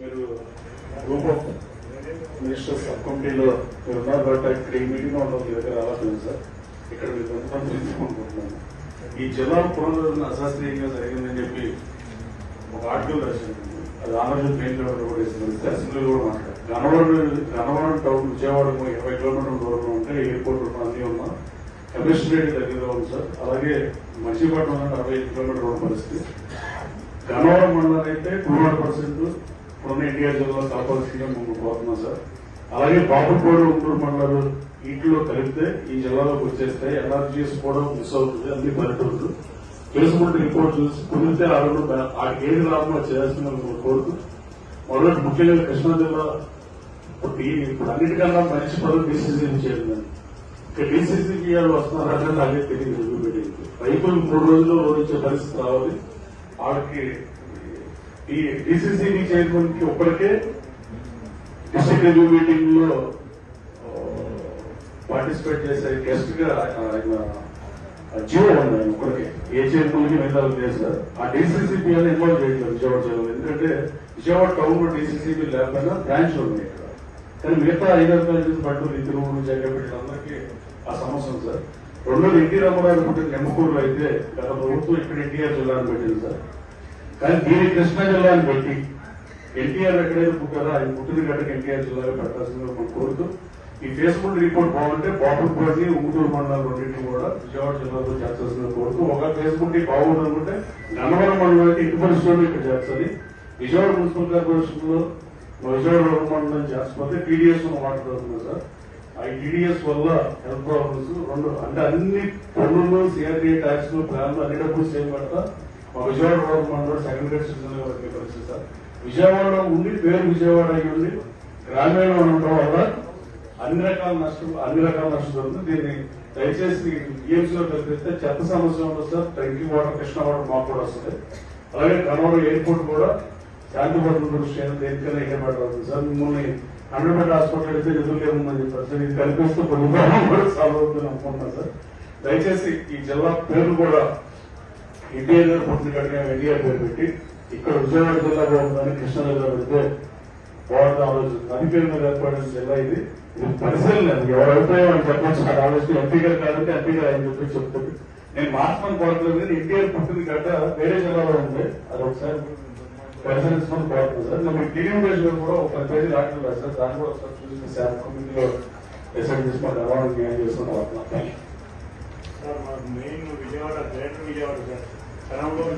మీరు group of ministers sub కమిటీలో మీరు ఉన్నారు బట్ ఇక్కడ ఈ మీటింగ్లో మీ దగ్గర రావట్లేదు సార్. ఇక్కడ మీరు కొంతమంది తెలుసుకుంటున్నాను ఈ జిల్లా పునరుద్ధరణ అశాస్త్రీయంగా జరిగిందని చెప్పి ఒక ఆర్టికల్ రాసింది. అది ఆంధ్రప్రదేశ్ మెయిన్ లెవెల్ కూడా వేసింది. అసెంబ్లీ కూడా మాట్లాడారు. గన్నవరం గన్నవరం టౌన్ విజయవాడకు ఇరవై కిలోమీటర్ల దూరంలో ఉంటే ఎయిర్పోర్ట్ ఉన్న అన్ని ఉన్నా కమిషనరేట్ దగ్గరలో ఉంది సార్. అలాగే మచిలీపట్నం అరవై ఐదు కిలోమీటర్ల ఉన్న పరిస్థితి. గన్నవరం మండలం అయితే టూ హండ్రెడ్ పర్సెంట్ ఇప్పుడున్న ఇండియా జిల్లా కాపాల్సిందిగా ముందుకు కోరుతున్నాం సార్ అలాగే బాపుకోడు ఉంటూరు మండలాలు ఇంట్లో కలిపితే ఈ జిల్లాలోకి వచ్చేస్తాయి. ఎన్ఆర్జీఎస్ కూడా మిస్ అవుతుంది. అన్ని పల్లెటూరు చేసుకుంటే రిపోర్ట్ చూసి కుదిరితే ఆ రెండు ఏది రాకుండా చేయాల్సిందని కోరుతూ మొదటి ముఖ్యంగా కృష్ణా జిల్లా ఇప్పుడు అన్నిటికన్నా మంచి పనులు డీసీసీ చేయాలి ఇక వాళ్ళు వాళ్ళు వస్తున్నారంటే అదే తెలియదు. రైతులు మూడు రోజుల్లో వచ్చే పరిస్థితి రావాలి. వాళ్ళకి ఈ డిసిసిబి చైర్మన్కి ఒక్కడికే డిస్ట్రిక్ట్ రివ్యూ మీటింగ్లో పార్టిసిపేట్ చేసే గెస్ట్గా ఆయన జీవో ఉంది ఆయన ఒక్కడికి ఏ చైర్మన్కి మిగతా చేశారు ఆ డిసిసిబి అని ఇన్వాల్వ్ చేయట్లేదు విజయవాడ జిల్లాలో ఎందుకంటే విజయవాడ టౌన్లో డిసిసిబి లేకపోయినా బ్రాంచ్ ఉంది ఇక్కడ. కానీ మిగతా ఐదారు కాలేజీలు పట్టు తిరువురు జగపెట్టి అందరికీ ఆ సమస్య ఉంది సార్. రెండోది ఎన్టీ రామారావు పుట్టిన నెమ్మకూరులో అయితే గత ప్రభుత్వం ఇక్కడ ఎన్టీఆర్ జిల్లాను పెట్టింది సార్. కానీ దీని కృష్ణా జిల్లాను పెట్టి ఎన్టీఆర్ ఎక్కడైతే పుట్టారో అది పుట్టిన గడ్డకి ఎన్టీఆర్ జిల్లాలో పెట్టాల్సిందిగా మనం కోరుతూ ఈ ఫేస్బుక్ రిపోర్ట్ బాగుంటే బాపులపల్లి ఉంగుటూరు మండలం రెండింటిని కూడా విజయవాడ జిల్లాలో చేర్చాల్సిందని కోరుతూ ఒక ఫేస్బుక్ బాగుంది అనుకుంటే గన్నవరం మండలానికి ఇంటి పరిస్థితుల్లో ఇక్కడ చేర్చాలి. విజయవాడ మున్సిపల్ కార్పొరేషన్లో విజయవాడ రూరల్ మండలం చేర్చకపోతే టీడీఎస్ మాట్లాడుతున్నాం సార్. ఆ టీడీఎస్ వల్ల హెల్త్ ప్రాబ్లమ్స్ రెండు అంటే అన్ని పన్నులు సిఆర్డీఏ ట్యాక్స్ ప్లాన్లు అన్ని డబ్బులు సేవ్ పెడతా మా విజయవాడ రూరల్ మండలం గ్రేడ్ సిటిజన్గా వర్క్ పరిస్థితి సార్ విజయవాడలో ఉండి పేరు విజయవాడ అయి ఉండి గ్రామీణంలో ఉండటం వల్ల అన్ని రకాల నష్టం అన్ని రకాల నష్టం జరుగుతుంది. దీన్ని దయచేసి ఈఎంసీ లో కల్పిస్తే చెత్త సమస్య ఉంటుంది sir. Drinking water Krishna water మాకు కూడా వస్తుంది అలాగే కనవరం ఎయిర్పోర్ట్ కూడా శాంతి భద్రత దృష్ట్యా దేనికైనా ఏర్పాటు అవుతుంది సార్. మిమ్మల్ని హండ్రెడ్ బెడ్ హాస్పిటల్ అయితే నిధులు ఏముందని చెప్పారు సార్. ఇది కల్పిస్తే కొన్ని కూడా సాల్వ్ అవుతుంది అనుకుంటున్నాను సార్. దయచేసి ఈ జిల్లా పేరు కూడా ఎన్టీఆర్ పూర్తి కడిగా ఎన్టీఆర్ పేరు పెట్టి ఇక్కడ విజయవాడ జిల్లా బాగుందని కృష్ణా పెడితే బాగుంది ఆలోచన. నది పేరు మీద ఏర్పడిన జిల్లా ఇది. ఇది పరిశీలన. అది ఎవరి అభిప్రాయం అని చెప్పచ్చు. అది ఆలోచన ఎంపీ గారు కాదంటే ఎంపీ గారు అని చెప్పి చెప్తుంది నేను మార్చమని కోరట్లేదు కానీ ఎన్టీఆర్ పుట్టిన గడ్డ వేరే జిల్లాలో ఉంది. అది ఒకసారి పరిశీలించమని కోరుతుంది సార్. నేను మీకు టీవీ లో కూడా ఒక పది పేజీలు ఆటలు రాశారు దాన్ని కూడా ఒకసారి చూసి శాఖ కమిటీలో డిసైడ్ చేసి మాకు రవాణా న్యాయం చేసుకుంటూ sir main Vijayawada greater Vijayawada sir. Caramba.